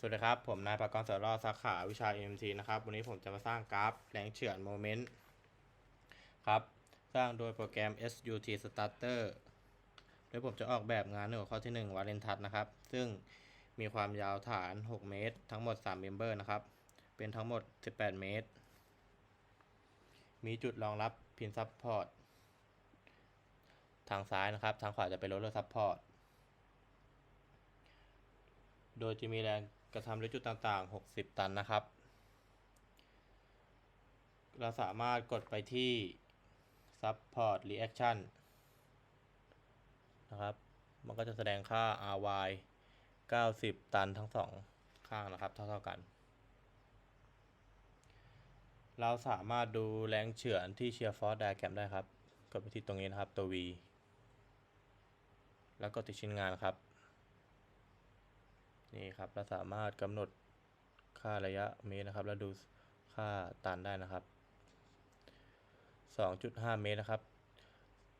สวัสดีครับ ผมนายปากรเสรอดสาขาวิชา MT นะครับ วันนี้ผมจะมาสร้างกราฟแรงเฉือนโมเมนต์ครับ สร้างโดยโปรแกรม SUT Starter โดยผมจะออกแบบงานในหัวข้อที่ 1 วาเลนทัสนะครับ ซึ่งมีความยาวฐาน 6 เมตร ทั้งหมด 3 เมมเบอร์นะครับ เป็นทั้งหมด 18 เมตร มีจุดรองรับพินซับพอร์ต ทางซ้ายนะครับ ทางขวาจะเป็นโรลเลอร์ซับพอร์ต โดยจะมีแรงกระทำด้วยจุดต่างๆ 60 ตันนะครับ เราสามารถกดไปที่ Support Reaction นะครับ มันก็จะแสดงค่า RY 90 ตันทั้งสองข้างนะครับ เท่าๆกัน เราสามารถดูแรงเฉือนที่เชียร์ฟอร์ดไดแกรมได้ครับ กดไปที่ตรงนี้นะครับตัว V แล้วก็ติดชิ้นงานครับ นี่ครับเราสามารถกำหนดค่าระยะเมตรนะครับ แล้วดูค่าตันได้นะครับ 2.5 เมตรนะครับ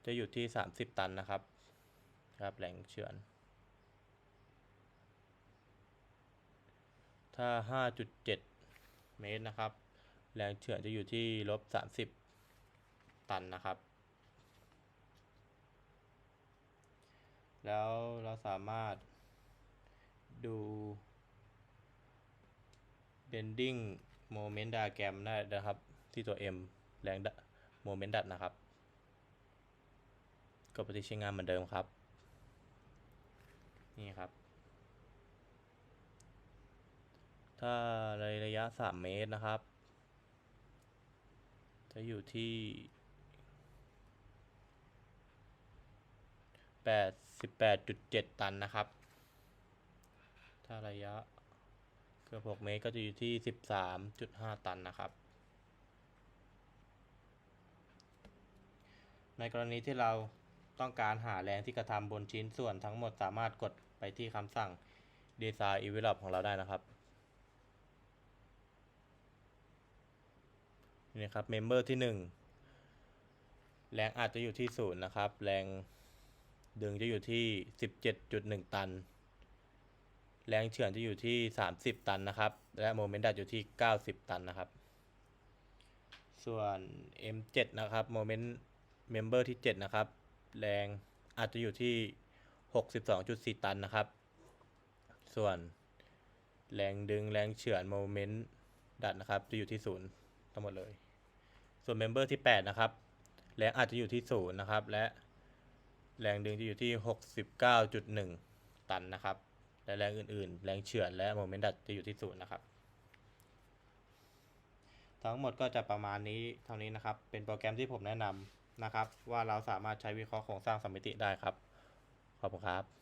จะอยู่ที่ 30 ตันนะครับครับแหล่งเฉือน ถ้า 5.7 เมตรนะครับ แรงเฉือนจะอยู่ที่ลบ 30 ตันนะครับ แล้วเราสามารถ ดู bending moment diagram ได้นะครับ ที่ตัว M แรงดะ moment ดัดนะครับกดไปที่ใช้งานเหมือนเดิมครับ นี่ครับ ถ้าในระยะ 3 เมตรนะครับ จะอยู่ที่88.7 ตันนะครับ ถ้าระยะเกือบ 6 เมตรก็จะอยู่ที่ 13.5 ตันนะครับ ในกรณีที่เราต้องการหาแรงที่กระทำบนชิ้นส่วนทั้งหมดสามารถกดไปที่คำสั่ง Design Envelope ของเราได้นะครับนี่ครับเมมเบอร์ที่ 1 แรงอัดจะอยู่ที่ศูนย์นะครับ แรงดึงจะอยู่ที่ 17.1 ตัน แรงเฉือนจะอยู่ที่ 30 ตันนะครับ และโมเมนต์ดัดอยู่ที่ 90 ตันนะครับ ส่วน M7 นะครับโมเมนต์เมมเบอร์ที่ 7 นะครับ แรงอาจจะอยู่ที่ 62.4 ตันนะครับ ส่วนแรงดึงแรงเฉือนโมเมนต์ดัดนะครับ จะอยู่ที่ศูนย์ทั้งหมดเลย ส่วนเมมเบอร์ที่ 8 นะครับ แรงอาจจะอยู่ที่ศูนย์นะครับ และแรงดึงจะอยู่ที่ 69.1 ตันนะครับ และแรงอื่นๆ แรงเฉือนและโมเมนต์ดัดจะอยู่ที่ศูนย์นะครับ ทั้งหมดก็จะประมาณนี้เท่านี้นะครับ เป็นโปรแกรมที่ผมแนะนำนะครับ ว่าเราสามารถใช้วิเคราะห์โครงสร้างสมมิติได้ครับ ขอบคุณครับ